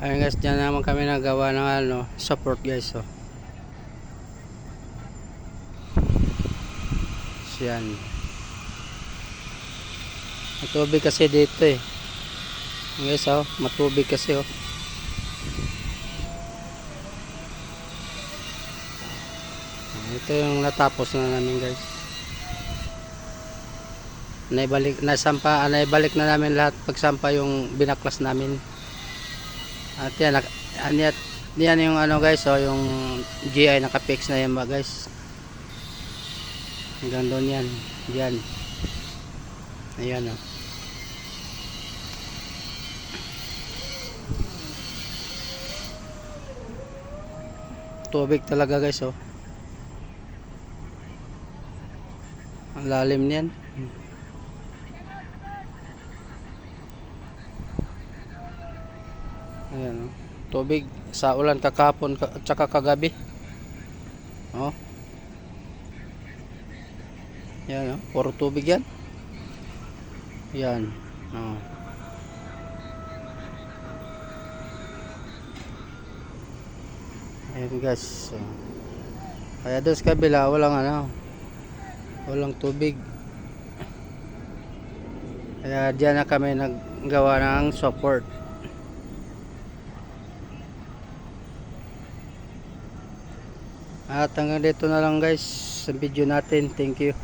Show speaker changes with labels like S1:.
S1: Ayun guys, dyan naman kami nagawa ng ano, support guys. Oh. So, yan. Matubig kasi dito eh. Guys, oh, matubig kasi oh. Ito yung natapos na namin guys. Naibalik, nasampa, naibalik na namin lahat pagsampa yung binaklas namin. At yan, yan, yan, yung ano guys, oh, yung GI nakapix na yan ba guys. Hanggang doon yan. Yan. Ayan oh. Tubig talaga guys oh. Ang lalim niyan. Ayan oh. Tubig sa ulan kakapon ka- at saka kagabi. Oh. Yan oh. Puro tubig yan. Yan. Oh. Ayan guys. Oh. Kaya doon sa kabila walang ano. Walang tubig. Kaya diyan na kami naggawa ng support. At hanggang dito na lang guys sa video natin. Thank you.